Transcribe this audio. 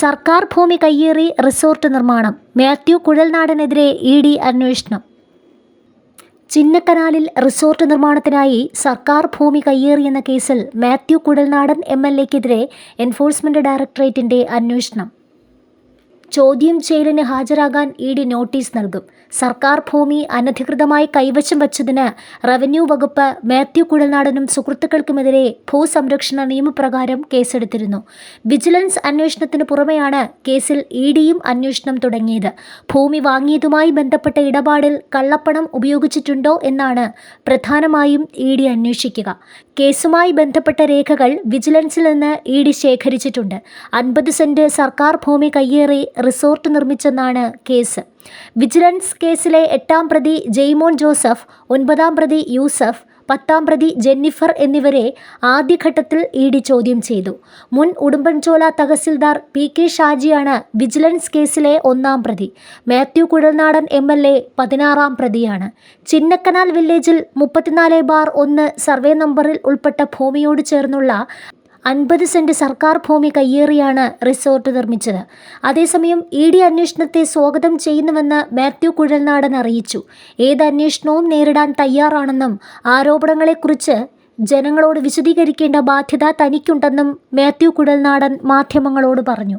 സർക്കാർ ഭൂമി കയ്യേറി റിസോർട്ട് നിർമ്മാണം. മാത്യു കുഴൽനാടനെതിരെ ഇ ഡി അന്വേഷണം. ചിന്നക്കനാലിൽ റിസോർട്ട് നിർമ്മാണത്തിനായി സർക്കാർ ഭൂമി കയ്യേറിയെന്ന കേസിൽ മാത്യു കുഴൽനാടൻ എം എൽ എക്കെതിരെ എൻഫോഴ്സ്മെന്റ് ഡയറക്ടറേറ്റിന്റെ അന്വേഷണം. ചോദ്യം ചെയ്യലിന് ഹാജരാകാൻ ഇ ഡി നോട്ടീസ് നൽകും. സർക്കാർ ഭൂമി അനധികൃതമായി കൈവശം വച്ചതിന് റവന്യൂ വകുപ്പ് മാത്യു കുഴൽനാടനും സുഹൃത്തുക്കൾക്കുമെതിരെ ഭൂസംരക്ഷണ നിയമപ്രകാരം കേസെടുത്തിരുന്നു. വിജിലൻസ് അന്വേഷണത്തിന് പുറമെയാണ് കേസിൽ ഇ ഡിയും അന്വേഷണം തുടങ്ങിയത്. ഭൂമി വാങ്ങിയതുമായി ബന്ധപ്പെട്ട ഇടപാടിൽ കള്ളപ്പണം ഉപയോഗിച്ചിട്ടുണ്ടോ എന്നാണ് പ്രധാനമായും ഇ ഡി അന്വേഷിക്കുക. കേസുമായി ബന്ധപ്പെട്ട രേഖകൾ വിജിലൻസിൽ നിന്ന് ഇ ഡി ശേഖരിച്ചിട്ടുണ്ട്. അൻപത് സെന്റ് സർക്കാർ ഭൂമി കയ്യേറി റിസോർട്ട് നിർമ്മിച്ചെന്നാണ് കേസ്. വിജിലൻസ് കേസിലെ എട്ടാം പ്രതി ജെയ്മോൻ ജോസഫ് ഒൻപതാം പ്രതി യൂസഫ് പത്താം പ്രതി ജെന്നിഫർ എന്നിവരെ ആദ്യഘട്ടത്തിൽ ഇ ഡി ചോദ്യം ചെയ്തു. മുൻ ഉടുമ്പൻചോല തഹസിൽദാർ പി കെ ഷാജിയാണ് വിജിലൻസ് കേസിലെ ഒന്നാം പ്രതി. Mathew Kuzhalnadan M L A പതിനാറാം പ്രതിയാണ്. ചിന്നക്കനാൽ വില്ലേജിൽ മുപ്പത്തിനാല് ബാർ ഒന്ന് സർവേ നമ്പറിൽ ഉൾപ്പെട്ട ഭൂമിയോട് ചേർന്നുള്ള അൻപത് സെന്റ് സർക്കാർ ഭൂമി കയ്യേറിയാണ് റിസോർട്ട് നിർമ്മിച്ചത്. അതേസമയം ഇ ഡി അന്വേഷണത്തെ സ്വാഗതം ചെയ്യുന്നുവെന്ന് മാത്യു കുഴൽനാടൻ അറിയിച്ചു. ഏത് അന്വേഷണവും നേരിടാൻ തയ്യാറാണെന്നും ആരോപണങ്ങളെക്കുറിച്ച് ജനങ്ങളോട് വിശദീകരിക്കേണ്ട ബാധ്യത തനിക്കുണ്ടെന്നും മാത്യു കുഴൽനാടൻ മാധ്യമങ്ങളോട് പറഞ്ഞു.